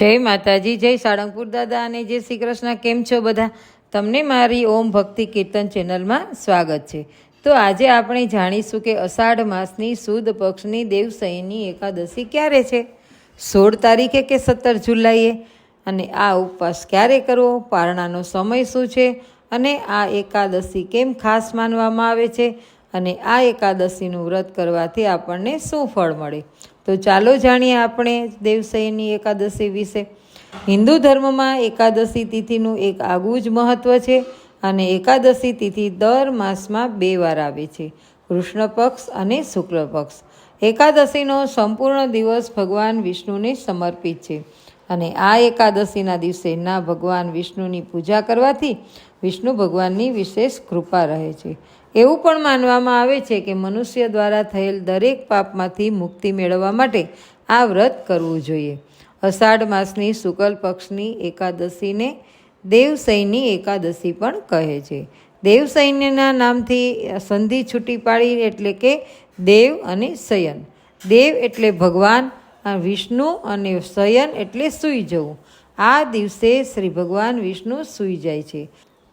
જય માતાજી, જય સાળંગપુર દાદા અને જય શ્રી કૃષ્ણ. કેમ છો બધા? તમને મારી ઓમ ભક્તિ કીર્તન ચેનલમાં સ્વાગત છે. તો આજે આપણે જાણીશું કે અષાઢ માસની સુદ પક્ષની દેવસયની એકાદશી ક્યારે છે? સોળ તારીખે કે સત્તર જુલાઈએ? અને આ ઉપવાસ ક્યારે કરવો? પારણાનો સમય શું છે? અને આ એકાદશી કેમ ખાસ માનવામાં આવે છે? અને આ એકાદશીનું વ્રત કરવાથી આપણને શું ફળ મળે? તો ચાલો જાણીએ આપણે દેવસયની એકાદશી વિશે. હિન્દુ ધર્મમાં એકાદશી તિથિનું એક આગવું જ મહત્ત્વ છે અને એકાદશી તિથિ દર માસમાં બે વાર આવે છે, કૃષ્ણ પક્ષ અને શુક્લ પક્ષ. એકાદશીનો સંપૂર્ણ દિવસ ભગવાન વિષ્ણુને સમર્પિત છે અને આ એકાદશીના દિવસે ના ભગવાન વિષ્ણુની પૂજા કરવાથી વિષ્ણુ ભગવાનની વિશેષ કૃપા રહે છે. એવું પણ માનવામાં આવે છે કે મનુષ્ય દ્વારા થયેલ દરેક પાપમાંથી મુક્તિ મેળવવા માટે આ વ્રત કરવું જોઈએ. અષાઢ માસની શુકલ પક્ષની એકાદશીને દેવસૈની એકાદશી પણ કહે છે. દેવસૈન્યના નામથી સંધિ છૂટી પાડી એટલે કે દેવ અને શયન. દેવ એટલે ભગવાન વિષ્ણુ અને શયન એટલે સૂઈ જવું. આ દિવસે શ્રી ભગવાન વિષ્ણુ સૂઈ જાય છે.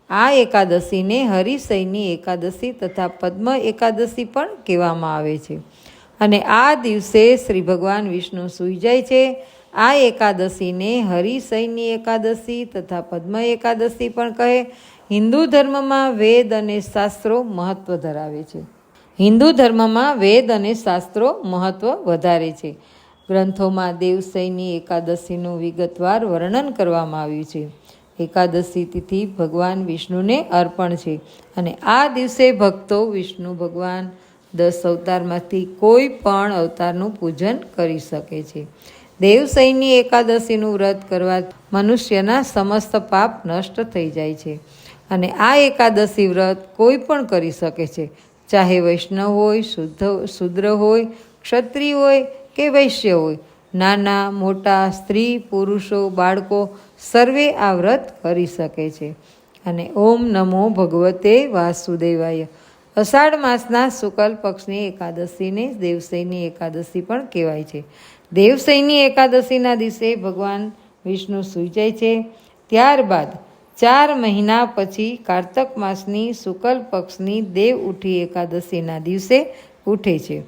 આ એકાદશીને હરિશયની એકાદશી તથા પદ્મ એકાદશી પણ કહેવામાં આવે છે. અને આ દિવસે શ્રી ભગવાન વિષ્ણુ સૂઈ જાય છે. આ એકાદશીને હરિશયની એકાદશી તથા પદ્મ એકાદશી પણ કહે. હિન્દુ ધર્મમાં વેદ અને શાસ્ત્રો મહત્ત્વ ધરાવે છે. હિન્દુ ધર્મમાં વેદ અને શાસ્ત્રો મહત્ત્વ વધારે છે. ગ્રંથોમાં દેવસયની એકાદશીનું વિગતવાર વર્ણન કરવામાં આવ્યું છે. એકાદશી તિથિ ભગવાન વિષ્ણુને અર્પણ છે. અને આ દિવસે ભક્તો વિષ્ણુ ભગવાન દસ અવતારમાંથી કોઈ પણ અવતારનું પૂજન કરી શકે છે. દેવસૈની એકાદશીનું વ્રત કરવા મનુષ્યના સમસ્ત પાપ નષ્ટ થઈ જાય છે. અને આ એકાદશી વ્રત કોઈ પણ કરી શકે છે. ચાહે વૈષ્ણવ હોય, શુદ્ધ, શુદ્ર હોય, ક્ષત્રિય હોય કે વૈશ્ય હોય. નાના, મોટા, સ્ત્રી, પુરુષો, બાળકો સર્વે આ વ્રત કરી શકે છે. અને ઓમ નમો ભગવતે વાસુદેવાય. અષાઢ માસના શુકલ પક્ષની એકાદશીને દેવસૈની એકાદશી પણ કહેવાય છે. દેવસૈની એકાદશીના દિવસે ભગવાન વિષ્ણુ સૂઈ જાય છે. ત્યારબાદ ચાર મહિના પછી કારતક માસની શુકલ પક્ષની દેવ ઉઠી એકાદશીના દિવસે ઉઠે છે.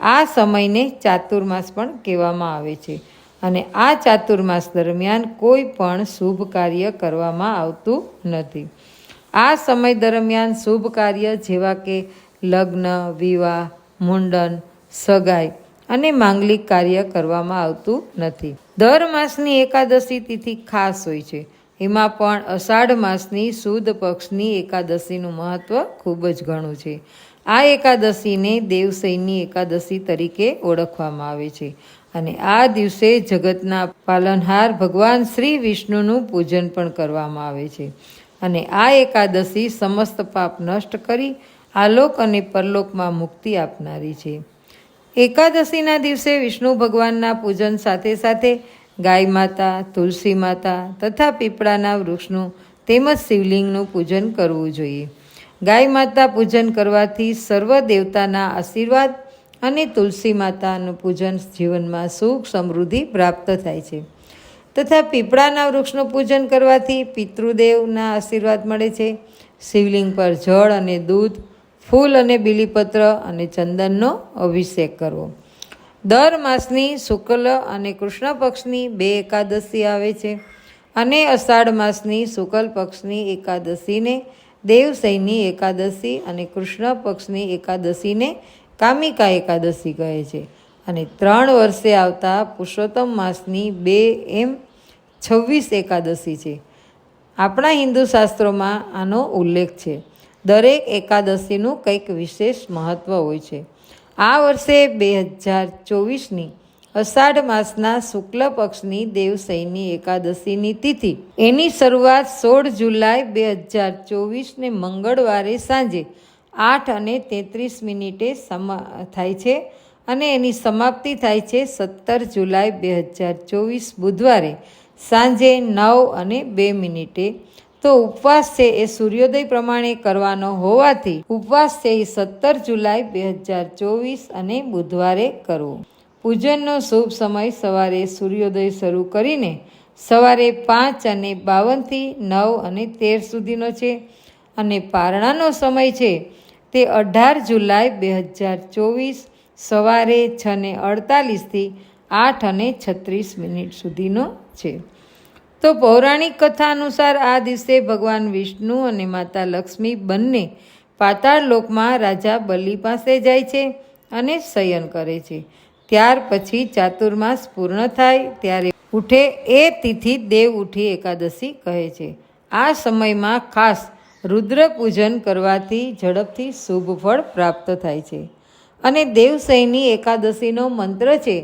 આ સમયને ચાતુર્માસ પણ કહેવામાં આવે છે. અને આ ચાતુર્માસ દરમિયાન કોઈ પણ શુભ કાર્ય કરવામાં આવતું નથી. આ સમય દરમિયાન શુભ કાર્ય જેવા કે લગ્ન, વિવાહ, મુંડન, સગાઈ અને માંગલિક કાર્ય કરવામાં આવતું નથી. દર માસની એકાદશી તિથિ ખાસ હોય છે. એમાં પણ અષાઢ માસની સુદ પક્ષની એકાદશીનું મહત્ત્વ ખૂબ જ ઘણું છે. આ એકાદશીને દેવસૈની એકાદશી તરીકે ઓળખવામાં આવે છે. અને આ દિવસે જગતના પાલનહાર ભગવાન શ્રી વિષ્ણુનું પૂજન પણ કરવામાં આવે છે. અને આ એકાદશી સમસ્ત પાપ નષ્ટ કરી આલોક અને પરલોકમાં મુક્તિ આપનારી છે. એકાદશીના દિવસે વિષ્ણુ ભગવાનના પૂજન સાથે સાથે ગાય માતા, તુલસી માતા તથા પીપળાના વૃક્ષનું તેમજ શિવલિંગનું પૂજન કરવું જોઈએ. ગાય માતા પૂજન કરવાથી સર્વ દેવતાના આશીર્વાદ અને તુલસી માતાનું પૂજન જીવનમાં સુખ સમૃદ્ધિ પ્રાપ્ત થાય છે. તથા પીપળાના વૃક્ષનું પૂજન કરવાથી પિતૃદેવના આશીર્વાદ મળે છે. શિવલિંગ પર જળ અને દૂધ, ફૂલ અને બીલીપત્ર અને ચંદનનો અભિષેક કરવો. દર માસની શુક્લ અને કૃષ્ણ પક્ષની બે એકાદશી આવે છે અને અષાઢ માસની શુક્લ પક્ષની એકાદશીને દેવસૈની એકાદશી અને કૃષ્ણ પક્ષની એકાદશીને કામિકા એકાદશી કહે છે. અને ત્રણ વર્ષે આવતા પુરુષોત્તમ માસની બે એમ છવ્વીસ એકાદશી છે. આપણા હિન્દુ શાસ્ત્રોમાં આનો ઉલ્લેખ છે. દરેક એકાદશીનું કંઈક વિશેષ મહત્ત્વ હોય છે. આ વર્ષે બે હજાર ચોવીસની અષાઢ માસના શુક્લ પક્ષની દેવસૈની એકાદશીની તિથિ. એની શરૂઆત સોળ જુલાઈ બે હજાર ચોવીસને મંગળવારે સાંજે આઠ અને તેત્રીસ મિનિટે સમા, થાય છે અને એની સમાપ્તિ થાય છે સત્તર જુલાઈ બે હજાર ચોવીસ બુધવારે સાંજે નવ અને બે મિનિટે. તો ઉપવાસ છે એ સૂર્યોદય પ્રમાણે કરવાનો હોવાથી ઉપવાસ છે એ સત્તર જુલાઈ બે હજાર ચોવીસ અને બુધવારે કરવો. પૂજનનો શુભ સમય સવારે સૂર્યોદય શરૂ કરીને સવારે પાંચ અને બાવનથી નવ અને તેર સુધીનો છે. અને પારણાનો સમય છે તે અઢાર જુલાઈ બે હજાર ચોવીસ સવારે છ ને અડતાલીસથી આઠ અને છત્રીસ મિનિટ સુધીનો છે. તો પૌરાણિક કથા અનુસાર આ દિવસે ભગવાન વિષ્ણુ અને માતા લક્ષ્મી બંને પાતાળ લોકમાં રાજા બલિ પાસે જાય છે અને શયન કરે છે. ત્યાર પછી ચાતુર્માસ પૂર્ણ થાય ત્યારે ઉઠે એ તિથિ દેવ ઉઠી એકાદશી કહે છે. આ સમયમાં ખાસ રુદ્ર પૂજન કરવાથી ઝડપથી શુભ ફળ પ્રાપ્ત થાય છે. અને દેવસૈની એકાદશીનો મંત્ર છે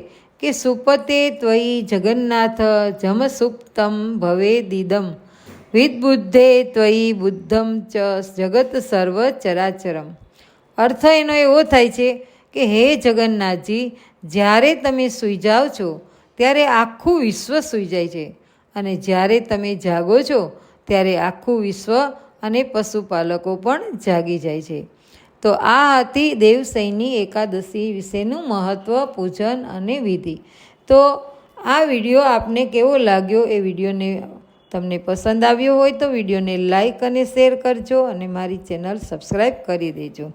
કે સુપતે ત્વયી જગન્નાથ જમસુપ્તમ ભવે દીદમ. વિદબુદ્ધે ત્વયી બુદ્ધમ ચ જગત સર્વ ચરાચરમ. અર્થ એનો એવો થાય છે કે હે જગન્નાથજી જ્યારે તમે સૂઈ જાઓ છો, ત્યારે આખું વિશ્વ સૂઈ જાય છે. અને જ્યારે તમે જાગો છો, ત્યારે આખું વિશ્વ અને પશુપાલકો પણ જાગી જાય છે. તો આ હતી દેવસૈની એકાદશી વિશેનું મહત્ત્વ પૂજન અને વિધિ. તો આ વીડિયો આપને કેવો લાગ્યો? એ વિડીયોને તમને પસંદ આવ્યો હોય તો વિડીયોને લાઈક અને શેર કરજો અને મારી ચેનલ સબસ્ક્રાઈબ કરી દેજો.